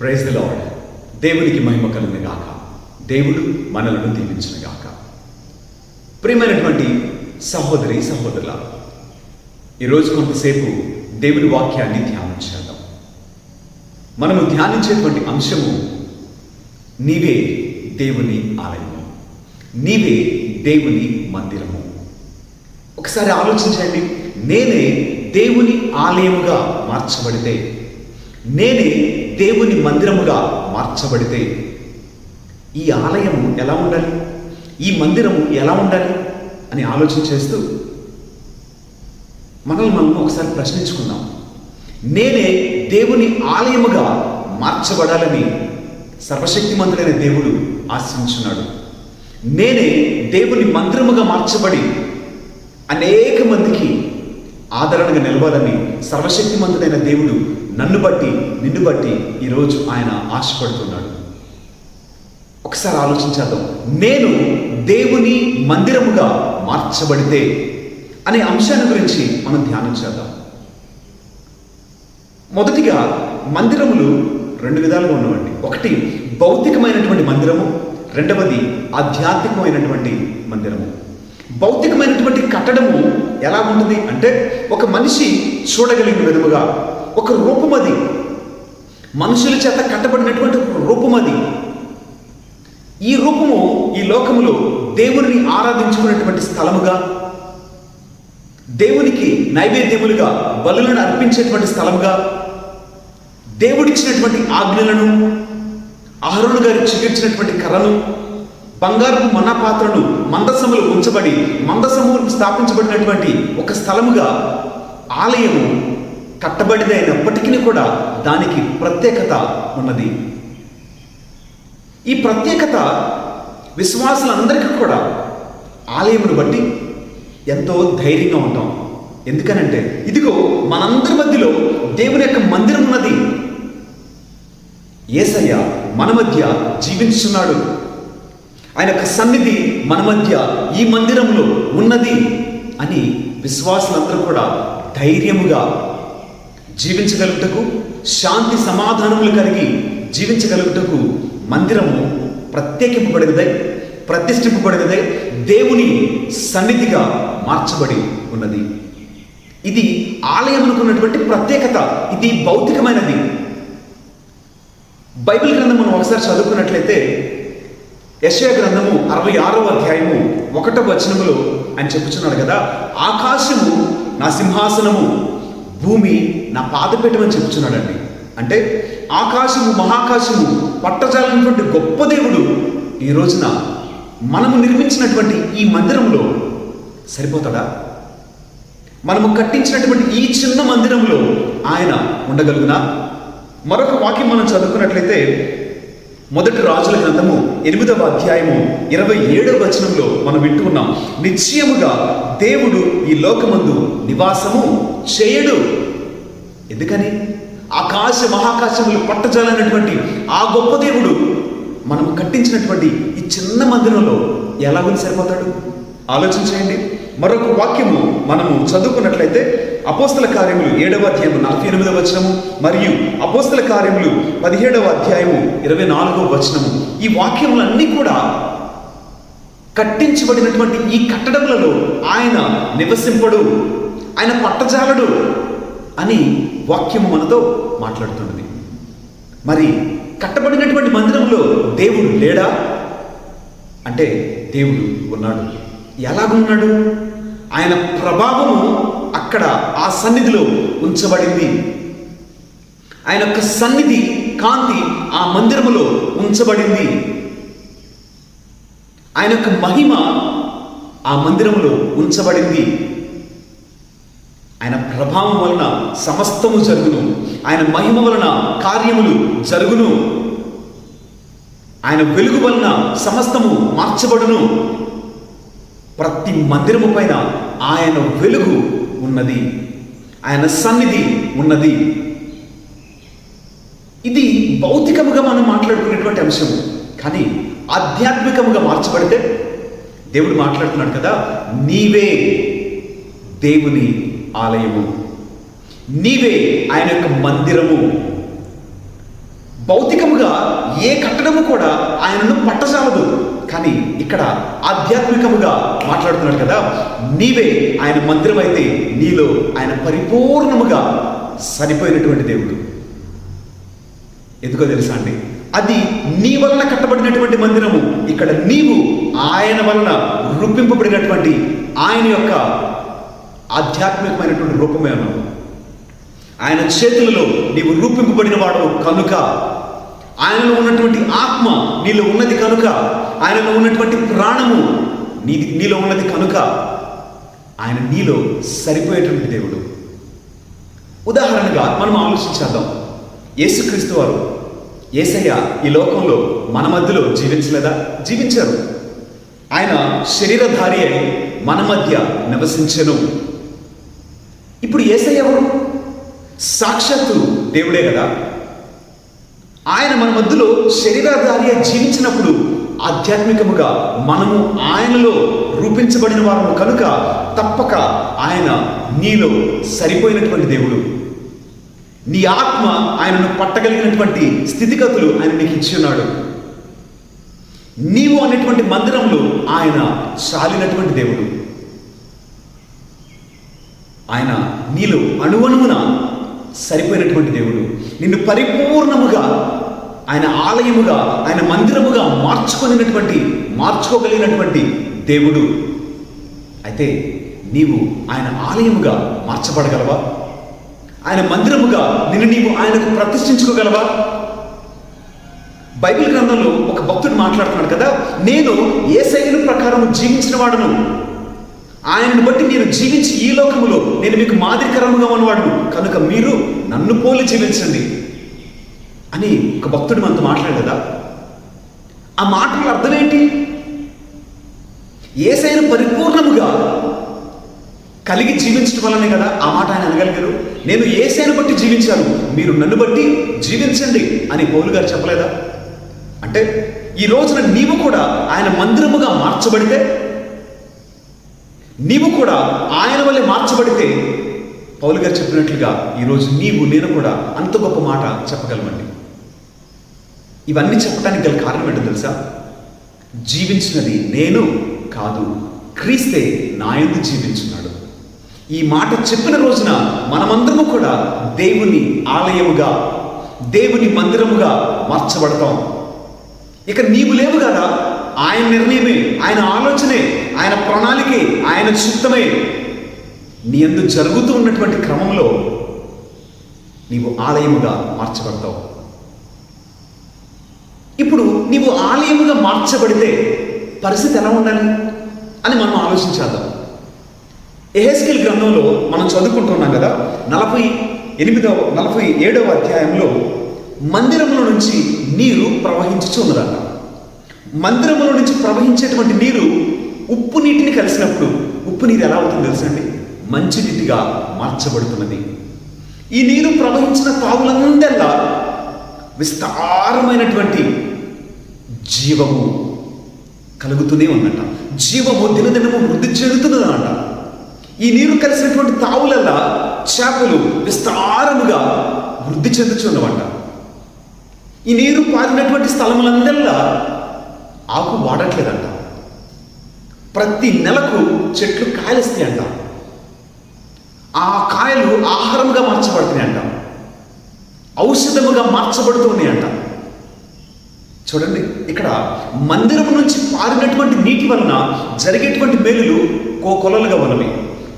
Praise the lord దేవునికి మహిమ కలుగును గాక. దేవుడు మనలను దీవించిన గాక. ప్రియమైనటువంటి సహోదరి సహోదరుల ఈరోజు కొంతసేపు దేవుని వాక్యాన్ని ధ్యానం చేద్దాం. మనము ధ్యానించేటువంటి అంశము నీవే దేవుని ఆలయము. నీవే దేవుని మందిరము. ఒకసారి ఆలోచించండి నేనే దేవుని ఆలయముగా మార్చబడితే నేనే దేవుని మందిరముగా మార్చబడితే ఈ ఆలయము ఎలా ఉండాలి? ఈ మందిరము ఎలా ఉండాలి? అని ఆలోచన చేస్తూ మనల్ని మనం ఒకసారి ప్రశ్నించుకుందాం. నేనే దేవుని ఆలయముగా మార్చబడాలని సర్వశక్తిమంతుడైన దేవుడు ఆశించున్నాడు. నేనే దేవుని మందిరముగా మార్చబడి అనేక మందికి ఆదరణగా నిలవాలని సర్వశక్తిమంతుడైన దేవుడు నన్ను బట్టి నిన్ను బట్టి ఈరోజు ఆయన ఆశపడుతున్నాడు. ఒకసారి ఆలోచించేద్దాం. నేను దేవుని మందిరముగా మార్చబడితే అనే అంశాన్ని గురించి మనం ధ్యానం చేద్దాం. మొదటిగా మందిరములు రెండు విధాలుగా ఉన్నవండి. ఒకటి భౌతికమైనటువంటి మందిరము రెండవది ఆధ్యాత్మికమైనటువంటి మందిరము. భౌతికమైనటువంటి కట్టడము ఎలా ఉంటుంది అంటే ఒక మనిషి చూడగలిగిన విధముగా ఒక రూపమది మనుషుల చేత కట్టబడినటువంటి రూపమది ఈ రూపము ఈ లోకములో దేవుని ఆరాధించుకునేటువంటి స్థలముగా దేవునికి నైవేద్యములుగా బలులను అర్పించేటువంటి స్థలముగా దేవుడిచ్చినటువంటి ఆజ్ఞలను అహరుడు గారు చికిర్చినటువంటి కర్రను బంగారపు మన్నా పాత్రను మందసములు ఉంచబడి మందసము స్థాపించబడినటువంటి ఒక స్థలముగా ఆలయము కట్టబడిదైనప్పటికీ కూడా దానికి ప్రత్యేకత ఉన్నది. ఈ ప్రత్యేకత విశ్వాసులందరికీ కూడా ఆలయమును బట్టి ఎంతో ధైర్యంగా ఉంటాం. ఎందుకనంటే ఇదిగో మనందరి మధ్యలో దేవుని యొక్క మందిరం ఉన్నది ఏసయ్య మన మధ్య జీవించున్నాడు ఆయన యొక్క సన్నిధి మన మధ్య ఈ మందిరంలో ఉన్నది అని విశ్వాసులందరూ కూడా ధైర్యముగా జీవించగలుగుటకు శాంతి సమాధానములు కలిగి జీవించగలుగుటకు మందిరము ప్రత్యేకింపబడినదై ప్రతిష్ఠింపబడినదై దేవుని సన్నిధిగా మార్చబడి ఉన్నది. ఇది ఆలయం అనుకున్నటువంటి ప్రత్యేకత ఇది భౌతికమైనది. బైబిల్ గ్రంథం మనం ఒకసారి చదువుకున్నట్లయితే యశయ గ్రంథము అరవై ఆరవ అధ్యాయము ఒకటవ వచనములో ఆయన చెప్పుచున్నాడు కదా ఆకాశము నా సింహాసనము భూమి నా పాదపీఠమని చెప్పుచున్నాడండి. అంటే ఆకాశము మహాకాశము పట్టజాలినటువంటి గొప్ప దేవుడు ఈ రోజున మనము నిర్మించినటువంటి ఈ మందిరంలో సరిపోతాడా? మనము కట్టించినటువంటి ఈ చిన్న మందిరంలో ఆయన ఉండగలుగునా? మరొక వాక్యం మనం చదువుకున్నట్లయితే మొదటి రాజుల గ్రంథము ఎనిమిదవ అధ్యాయము ఇరవై ఏడవ వచనంలో మనం వింటూ ఉన్నాం. నిశ్చయముగా దేవుడు ఈ లోకమందు నివాసము చేయడు. ఎందుకని? ఆకాశ మహాకాశములు పట్టజాలైనటువంటి ఆ గొప్ప దేవుడు మనం కట్టించినటువంటి ఈ చిన్న మందిరంలో ఎలా ఉంది సరిపోతాడు? ఆలోచన చేయండి. మరొక వాక్యము మనము చదువుకున్నట్లయితే అపోస్తల కార్యములు ఏడవ అధ్యాయము నలభై ఎనిమిదవ వచనము మరియు అపోస్తల కార్యములు పదిహేడవ అధ్యాయము ఇరవై నాలుగవ వచనము. ఈ వాక్యములన్నీ కూడా కట్టించబడినటువంటి ఈ కట్టడములలో ఆయన నివసింపడు ఆయన పట్టజాలడు అని వాక్యము మనతో మాట్లాడుతున్నది. మరి కట్టబడినటువంటి మందిరంలో దేవుడు లేడా? అంటే దేవుడు ఉన్నాడు. ఎలాగున్నాడు? ఆయన ప్రభావము అక్కడ ఆ సన్నిధిలో ఉంచబడింది. ఆయన యొక్క సన్నిధి కాంతి ఆ మందిరములో ఉంచబడింది. ఆయన యొక్క మహిమ ఆ మందిరములో ఉంచబడింది. ఆయన ప్రభావం వలన సమస్తము జరుగును. ఆయన మహిమ వలన కార్యములు జరుగును. ఆయన వెలుగు వలన సమస్తము మార్చబడును. ప్రతి మందిరము పైన ఆయన వెలుగు ఉన్నది. ఆయన సన్నిధి ఉన్నది. ఇది భౌతికముగా మనం మాట్లాడుకునేటువంటి అంశము. కానీ ఆధ్యాత్మికముగా మార్చబడితే దేవుడు మాట్లాడుతున్నాడు కదా నీవే దేవుని ఆలయము. నీవే ఆయన యొక్క మందిరము. భౌతికముగా ఏ కట్టడము కూడా ఆయనను పట్టజాలదు. కానీ ఇక్కడ ఆధ్యాత్మికముగా మాట్లాడుతున్నాడు కదా నీవే ఆయన మందిరం అయితే నీలో ఆయన పరిపూర్ణముగా సరిపోయినటువంటి దేవుడు. ఎందుకో తెలుసా అండి? అది నీ వలన కట్టబడినటువంటి మందిరము. ఇక్కడ నీవు ఆయన వలన రూపింపబడినటువంటి ఆయన యొక్క ఆధ్యాత్మికమైనటువంటి రూపమే అన్నావు ఆయన చేతులలో నీవు రూపింపబడిన వాడు కనుక ఆయనలో ఉన్నటువంటి ఆత్మ నీలో ఉన్నది కనుక ఆయనలో ఉన్నటువంటి ప్రాణము నీ నీలో ఉన్నది కనుక ఆయన నీలో సరిపోయేటువంటి దేవుడు. ఉదాహరణగా మనం ఆలోచించేద్దాం. యేసుక్రీస్తు వారు ఏసయ్య ఈ లోకంలో మన మధ్యలో జీవించలేదా? జీవించారు. ఆయన శరీరధారి అయి మన మధ్య నివసించను. ఇప్పుడు ఏసయ్య ఎవరు? సాక్షాత్తు దేవుడే కదా. ఆయన మన మధ్యలో శరీరధారిగా జీవించినప్పుడు ఆధ్యాత్మికముగా మనము ఆయనలో రూపించబడిన వారము కనుక తప్పక ఆయన నీలో సరిపోయినటువంటి దేవుడు. నీ ఆత్మ ఆయనను పట్టగలిగినటువంటి స్థితిగతులు ఆయన నీకు ఇచ్చి ఉన్నాడు. నీవు అనేటువంటి మందిరంలో ఆయన చాలినటువంటి దేవుడు. ఆయన నీలో అణువణువున సరిపోయినటువంటి దేవుడు. నిన్ను పరిపూర్ణముగా ఆయన ఆలయముగా ఆయన మందిరముగా మార్చుకునేటువంటి మార్చుకోగలిగినటువంటి దేవుడు. అయితే నీవు ఆయన ఆలయముగా మార్చబడగలవా? ఆయన మందిరముగా నిన్ను నీవు ఆయనకు ప్రతిష్ఠించుకోగలవా? బైబిల్ గ్రంథంలో ఒక భక్తుడు మాట్లాడుతున్నాడు కదా నేను ఏ శైలి ప్రకారం జీవించిన వాడును. ఆయనను బట్టి నేను జీవించి ఈ లోకములో నేను మీకు మాదిరికరముగా ఉన్నవాడు కనుక మీరు నన్ను పోలి జీవించండి. అని ఒక భక్తుడు మనతో మాట్లాడదా ఆ మాటల అర్థం ఏంటి? ఏసైన పరిపూర్ణముగా కలిగి జీవించడం వల్లనే కదా ఆ మాట ఆయన అనగలిగారు. నేను ఏసైన బట్టి జీవించాను. మీరు నన్ను బట్టి జీవించండి అని పౌలు గారు చెప్పలేదా? అంటే ఈ రోజున నీవు కూడా ఆయన మందిరముగా మార్చబడితే నీవు కూడా ఆయన వల్లే మార్చబడితే పౌలు గారు చెప్పినట్లుగా ఈరోజు నీవు నేను కూడా అంత గొప్ప మాట చెప్పగలమండి. ఇవన్నీ చెప్పడానికి గల కారణం ఏంటో తెలుసా? జీవించినది నేను కాదు. క్రీస్తే నాయందు జీవించున్నాడు. ఈ మాట చెప్పిన రోజున మనమందరము కూడా దేవుని ఆలయముగా దేవుని మందిరముగా మార్చబడతాం. ఇక నీవు లేవు కదా? ఆయన నిర్ణయమే ఆయన ఆలోచనే ఆయన ప్రణాళికే ఆయన చిత్తమే. నీ అందు జరుగుతూ ఉన్నటువంటి క్రమంలో నీవు ఆలయముగా మార్చబడతావు. నీవు ఆలయముగా మార్చబడితే పరిస్థితి ఎలా ఉండాలి అని మనం ఆలోచించేద్దాం. ఎహెస్కిల్ గ్రంథంలో మనం చదువుకుంటున్నాం కదా నలభై ఎనిమిదవ నలభై ఏడవ అధ్యాయంలో మందిరంలో నుంచి నీరు ప్రవహించుచున్నదట మందిరంలో నుంచి ప్రవహించేటువంటి నీరు ఉప్పు నీటిని కలిసినప్పుడు ఉప్పు నీరు ఎలా అవుతుందో తెలుసండి? మంచి నీటిగా మార్చబడుతున్నది. ఈ నీరు ప్రవహించిన తావులందల్లా విస్తారమైనటువంటి జీవము కలుగుతూనే ఉందట. జీవము దినదినము వృద్ధి చెందుతున్నదంట. ఈ నీరు కలిసినటువంటి తావులల్లా చేపలు విస్తారముగా వృద్ధి చెందుచున్నవంట ఈ నీరు పారినటువంటి స్థలములందల్లా ఆకు వాడట్లేదంట. ప్రతి నెలకు చెట్లు కాయలిస్తాయి అంట ఆ కాయలు ఆహారంగా మార్చబడుతున్నాయి అంట ఔషధముగా మార్చబడుతున్నాయి అంట చూడండి ఇక్కడ మందిరం నుంచి పారినటువంటి నీటి వలన జరిగేటువంటి మేలులు కో కొలలుగా ఉన్నవి.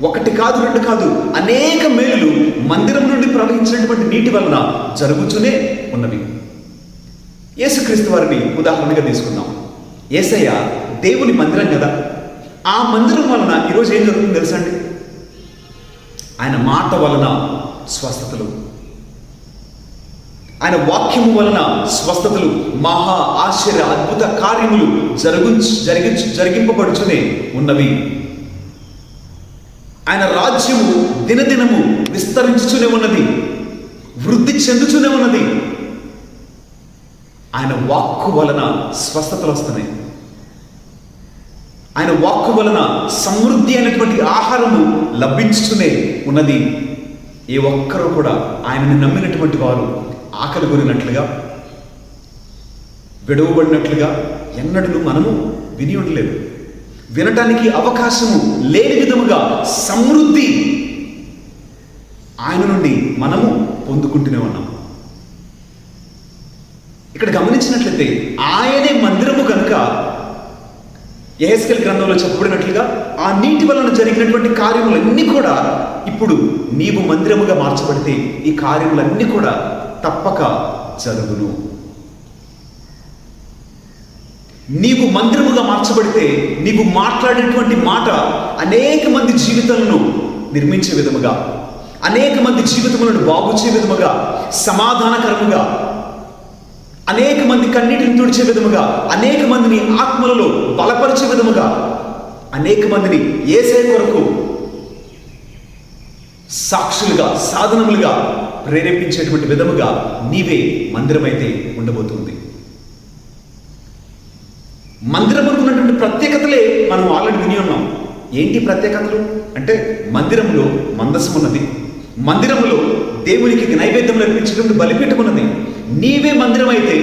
ఒకటి కాదు రెండు కాదు అనేక మేలులు మందిరం నుండి ప్రవహించినటువంటి నీటి వలన జరుగుతూనే ఉన్నవి. యేసుక్రీస్తు వారిని ఉదాహరణగా తీసుకుందాం. ఏసయ్య దేవుని మందిరం కదా. ఆ మందిరం వలన ఈరోజు ఏం జరుగుతుందో తెలుసండి ఆయన మాట వలన స్వస్థతలు ఆయన వాక్యము వలన స్వస్థతలు మహా ఆశ్చర్య అద్భుత కార్యములు జరుగు జరిగి జరిగింపబడుచునే ఉన్నవి. ఆయన రాజ్యము దినదినము విస్తరించుచునే ఉన్నది వృద్ధి చెందుచునే ఉన్నది. ఆయన వాక్కు వలన స్వస్థతలు వస్తున్నాయి. ఆయన వాక్కు వలన సమృద్ధి అయినటువంటి ఆహారము లభించుతూనే ఉన్నది. ఏ ఒక్కరూ కూడా ఆయనని నమ్మినటువంటి వారు ఆకలి కొనినట్లుగా విడవబడినట్లుగా ఎన్నడూ మనము విని ఉండలేదు. వినటానికి అవకాశము లేని విధముగా సమృద్ధి ఆయన నుండి మనము పొందుకుంటూనే ఉన్నాం ఇక్కడ గమనించినట్లయితే ఆయనే మందిరము కనుక ఎహెస్కెల్ గ్రంథంలో చెప్పబడినట్లుగా ఆ నీటి వలన జరిగినటువంటి కార్యములన్నీ కూడా ఇప్పుడు నీవు మందిరముగా మార్చబడితే ఈ కార్యములన్నీ కూడా తప్పక జరుగును నీవు మందిరముగా మార్చబడితే నీవు మాట్లాడేటువంటి మాట అనేక మంది జీవితాలను నిర్మించే విధముగా అనేక మంది జీవితములను బాగుచే విధముగా సమాధానకరముగా అనేక మంది కన్నీటిని తుడిచే విధముగా అనేక మందిని ఆత్మలలో బలపరిచే విధముగా అనేక మందిని ఏసే కొరకు సాక్షులుగా సాధనములుగా ప్రేరేపించేటువంటి విధముగా నీవే మందిరమైతే ఉండబోతుంది. మందిరములకు ఉన్నటువంటి ప్రత్యేకతలే మనం ఆల్రెడీ విని ఉన్నాం. ఏంటి ప్రత్యేకతలు? అంటే మందిరంలో మందసం ఉన్నది మందిరంలో దేవునికి నైవేద్యం అర్పించేటువంటి బలిపీఠం ఉన్నది నీవే మందిరం అయితే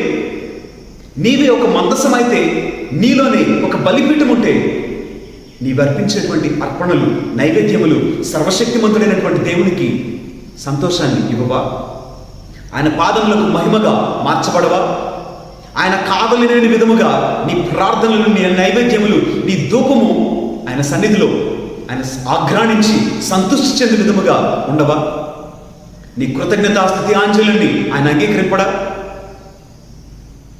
నీవే ఒక మందసం అయితే నీలోనే ఒక బలిపీఠం ఉంటే నీవు అర్పించేటువంటి అర్పణలు నైవేద్యములు సర్వశక్తిమంతుడైనటువంటి దేవునికి సంతోషాన్ని ఇవ్వవా? ఆయన పాదములకు మహిమగా మార్చబడవా? ఆయన కావలినని విధముగా నీ ప్రార్థనలు నీ నైవేద్యములు నీ దూపము ఆయన సన్నిధిలో ఆయన ఆఘ్రాణించి సంతృష్టి చెంది విధముగా ఉండవా? నీ కృతజ్ఞతాస్థుతి ఆంజలుని ఆయన అంగీకరింపడా?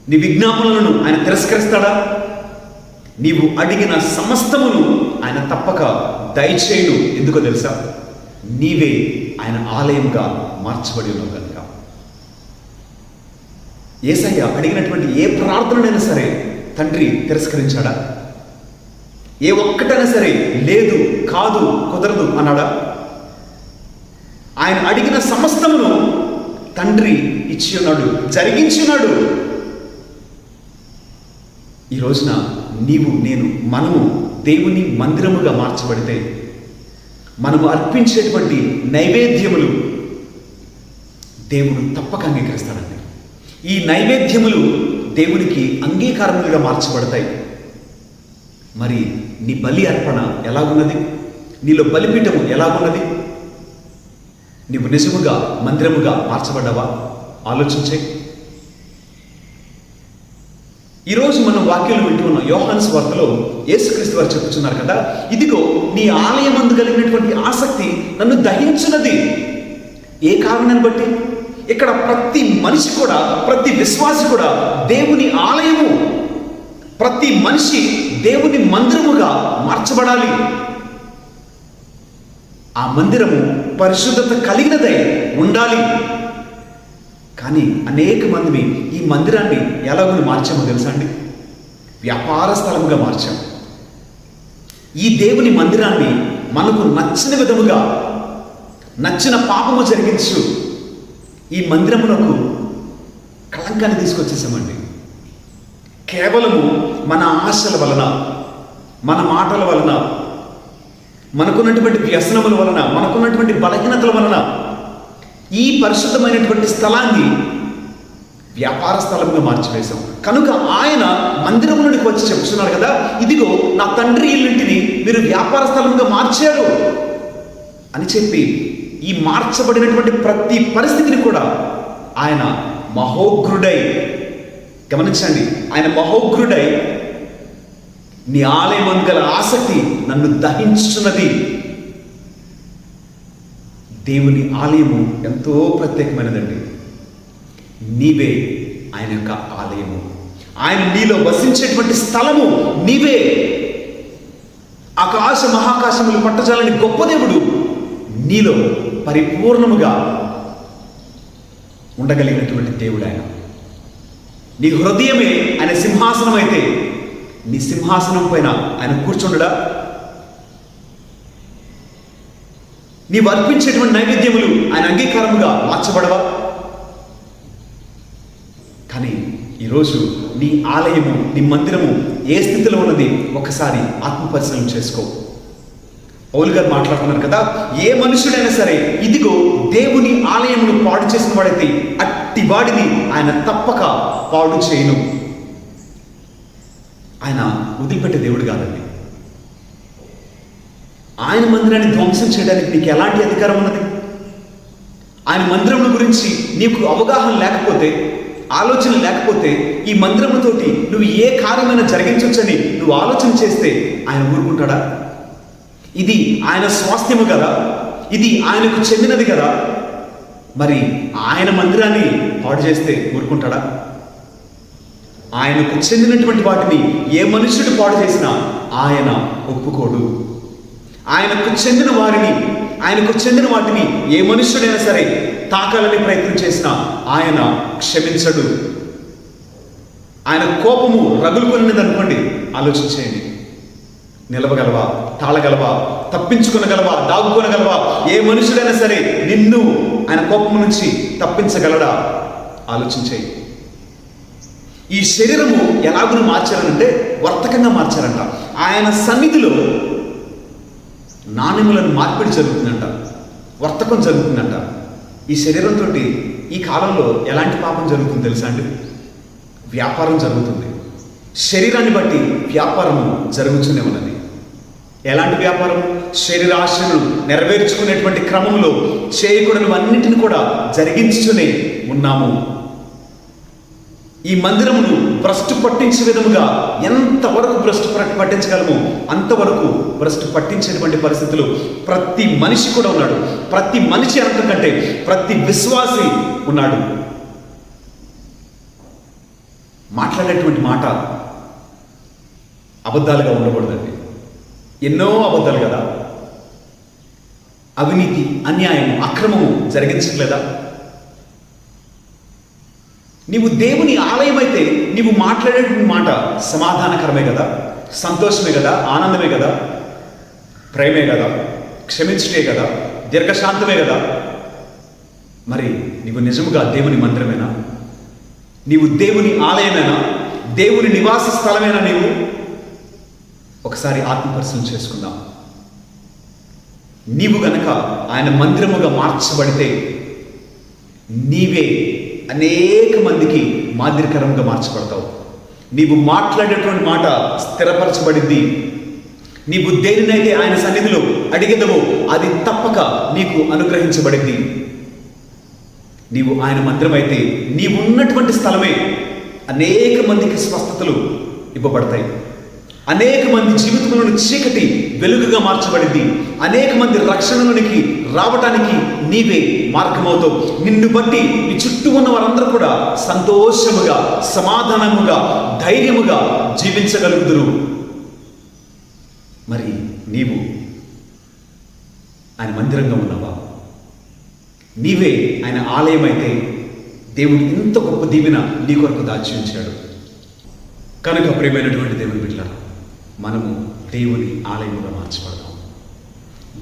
నీ విజ్ఞాపనలను ఆయన తిరస్కరిస్తాడా? నీవు అడిగిన సమస్తమును ఆయన తప్పక దయచేయును ఎందుకో తెలుసా? నీవే ఆయన ఆలయంగా మార్చబడి ఉన్నావు కనుక. ఏసయ్య అడిగినటువంటి ఏ ప్రార్థనైనా సరే తండ్రి తిరస్కరించాడా? ఏ ఒక్కటైనా సరే లేదు కాదు కుదరదు అన్నాడా? ఆయన అడిగిన సమస్తమును తండ్రి ఇచ్చి ఉన్నాడు జరిగించి ఉన్నాడు ఈ రోజున నీవు నేను మనము దేవుని మందిరముగా మార్చబడితే మనము అర్పించేటువంటి నైవేద్యములు దేవుడు తప్పక అంగీకరిస్తాడండి. ఈ నైవేద్యములు దేవునికి అంగీకారములుగా మార్చబడతాయి. మరి నీ బలి అర్పణ ఎలాగున్నది? నీలో బలిపీఠము ఎలాగున్నది? నీవు నిజముగా మందిరముగా మార్చబడ్డావా? ఆలోచించే. ఈరోజు మనం వాక్యాలు వింటున్న యోహాన్స్ వార్తలో యేసుక్రీస్తు వారు చెప్పుచున్నారు కదా ఇదిగో నీ ఆలయం నన్ను దహించినది. ఏ కారణాన్ని బట్టి? ఇక్కడ ప్రతి మనిషి కూడా ప్రతి విశ్వాసి కూడా దేవుని ఆలయము ప్రతి మనిషి దేవుని మందిరముగా మార్చబడాలి. ఆ మందిరము పరిశుద్ధత కలిగినదై ఉండాలి. కానీ అనేక మందిని ఈ మందిరాన్ని ఎలాగో మార్చామో తెలుసా అండి? వ్యాపార స్థలముగా మార్చాము ఈ దేవుని మందిరాన్ని మనకు నచ్చిన విధముగా నచ్చిన పాపము జరిగించు. ఈ మందిరమునకు కళంకాన్ని తీసుకొచ్చేసామండి. కేవలము మన ఆశల వలన మన మాటల వలన మనకున్నటువంటి వ్యసనముల వలన మనకున్నటువంటి బలహీనతల వలన ఈ పరిశుద్ధమైనటువంటి స్థలాన్ని వ్యాపార స్థలంగా మార్చివేశాం. కనుక ఆయన మందిరములోనికి వచ్చి చెప్తున్నారు కదా ఇదిగో నా తండ్రి ఇల్లింటిని మీరు వ్యాపార స్థలంగా మార్చారు అని చెప్పి ఈ మార్చబడినటువంటి ప్రతి పరిస్థితిని కూడా ఆయన మహోగ్రుడై గమనించండి ఆయన మహోగ్రుడై నీ ఆలయం గల ఆసక్తి నన్ను దహించున్నది దేవుని ఆలయము ఎంతో ప్రత్యేకమైనదండి. నీవే ఆయన యొక్క ఆలయము. ఆయన నీలో వసించేటువంటి స్థలము నీవే. ఆకాశ మహాకాశములు పట్టజాలని గొప్ప దేవుడు నీలో పరిపూర్ణముగా ఉండగలిగినటువంటి దేవుడు ఆయన నీ హృదయమే ఆయన సింహాసనం అయితే నీ సింహాసనం పైన ఆయన కూర్చుండడా? నీవు అర్పించేటువంటి నైవేద్యములు ఆయన అంగీకారముగా మార్చబడవా? కానీ ఈరోజు నీ ఆలయము నీ మందిరము ఏ స్థితిలో ఉన్నది? ఒకసారి ఆత్మపరిశీలన చేసుకో. పౌలు గారు మాట్లాడుతున్నారు కదా ఏ మనుషుడైనా సరే ఇదిగో దేవుని ఆలయమును పాడు చేసిన వాడైతే అట్టి వాడిని ఆయన తప్పక పాడు చేయను. ఆయన వదిలిపెట్టే దేవుడు కాదండి. ఆయన మందిరాన్ని ధ్వంసం చేయడానికి నీకు ఎలాంటి అధికారం ఉన్నది? ఆయన మందిరం గురించి నీకు అవగాహన లేకపోతే ఆలోచన లేకపోతే ఈ మందిరముతోటి నువ్వు ఏ కార్యమైనా జరిగించవచ్చని నువ్వు ఆలోచన చేస్తే ఆయన ఊరుకుంటాడా? ఇది ఆయన స్వాస్థ్యము కదా. ఇది ఆయనకు చెందినది కదా. మరి ఆయన మందిరాన్ని పాడు చేస్తే ఊరుకుంటాడా? ఆయనకు చెందినటువంటి వాటిని ఏ మనుషుడు పాడు చేసినా ఆయన ఒప్పుకోడు. ఆయనకు చెందిన వారిని ఆయనకు చెందిన వాటిని ఏ మనుష్యుడైనా సరే తాకాలని ప్రయత్నం చేసినా ఆయన క్షమించడు. ఆయన కోపము రగులుకున్నది అనుకోండి ఆలోచించేయండి. నిలవగలవా? తాళగలవా? తప్పించుకునగలవా? దాగుకొనగలవా ఏ మనుషుడైనా సరే నిన్ను ఆయన కోపం నుంచి తప్పించగలడా? ఆలోచించేయి. ఈ శరీరము ఎలాగును మార్చారంటే వర్తకంగా మార్చారంట ఆయన సన్నిధిలో నాణ్యములను మార్పిడి జరుగుతుందంట. వర్తకం జరుగుతుందంట. ఈ శరీరంతో ఈ కాలంలో ఎలాంటి పాపం జరుగుతుంది తెలుసా అండి? వ్యాపారం జరుగుతుంది. శరీరాన్ని బట్టి వ్యాపారము జరుగుతూనే ఉన్నది. ఎలాంటి వ్యాపారం? శరీరాశను నెరవేర్చుకునేటువంటి క్రమంలో చేయకూడనివన్నిటిని కూడా జరిగించుతూనే ఉన్నాము. ఈ మందిరమును భ్రష్టు పట్టించే విధముగా ఎంతవరకు భ్రష్టు పట్- పట్టించగలమో? అంతవరకు భ్రష్టు పట్టించేటువంటి పరిస్థితులు ప్రతి మనిషి కూడా ఉన్నాడు. ప్రతి మనిషి అనటం కంటే ప్రతి విశ్వాసి ఉన్నాడు. మాట్లాడేటువంటి మాట అబద్ధాలుగా ఉండకూడదండి. ఎన్నో అబద్ధాలు కదా. అవినీతి అన్యాయం అక్రమము జరిగించట్లేదా? నీవు దేవుని ఆలయం అయితే నీవు మాట్లాడేటువంటి మాట సమాధానకరమే కదా? సంతోషమే కదా? ఆనందమే కదా? ప్రేమే కదా? క్షమించుటే కదా? దీర్ఘశాంతమే కదా? మరి నీవు నిజముగా దేవుని మందిరమేనా? నీవు దేవుని ఆలయమేనా? దేవుని నివాస స్థలమేనా నీవు? ఒకసారి ఆత్మపరిశీలన చేసుకుందాం. నీవు గనక ఆయన మందిరముగా మార్చబడితే నీవే అనేక మందికి మాదిరికరంగా మార్చబడతావు. నీవు మాట్లాడేటువంటి మాట స్థిరపరచబడింది. నీవు దేనినైతే ఆయన సన్నిధిలో అడిగేదవో అది తప్పక నీకు అనుగ్రహించబడింది. నీవు ఆయన మంత్రమైతే నీవున్నటువంటి స్థలమే అనేక మందికి స్వస్థతలు ఇవ్వబడతాయి. అనేక మంది జీవితంలోని చీకటి వెలుగుగా మార్చబడింది. అనేక మంది రక్షణలోనికి రావటానికి నీవే మార్గమవుతావు. నిన్ను బట్టి నీ చుట్టూ ఉన్న వారందరూ కూడా సంతోషముగా సమాధానముగా ధైర్యముగా జీవించగలుగుదురు. మరి నీవు ఆయన మందిరంగా ఉన్నావా? నీవే ఆయన ఆలయం అయితే దేవుడు ఇంత గొప్ప దీవెన నీ కొరకు దాచి ఉంచాడు. కనుక ప్రేమైనటువంటి దేవుని బిడ్డలారా మనము దేవుని ఆలయముగా మార్చబడదాం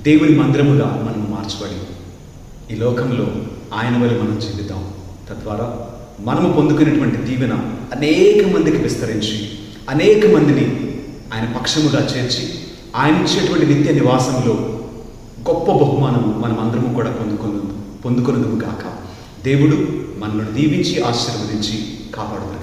దేవుని మందిరముగా మనము మార్చబడి ఈ లోకంలో ఆయన వల్ల మనం చెందుతాం తద్వారా మనము పొందుకునేటువంటి దీవెన అనేక మందికి విస్తరించి అనేక మందిని ఆయన పక్షముగా చేర్చి ఆయన ఇచ్చేటువంటి నిత్య నివాసంలో గొప్ప బహుమానము మనం అందరము కూడా పొందుకొను పొందుకొనుదుము కాక దేవుడు మనల్ని దీవించి ఆశీర్వదించి కాపాడుతున్నాడు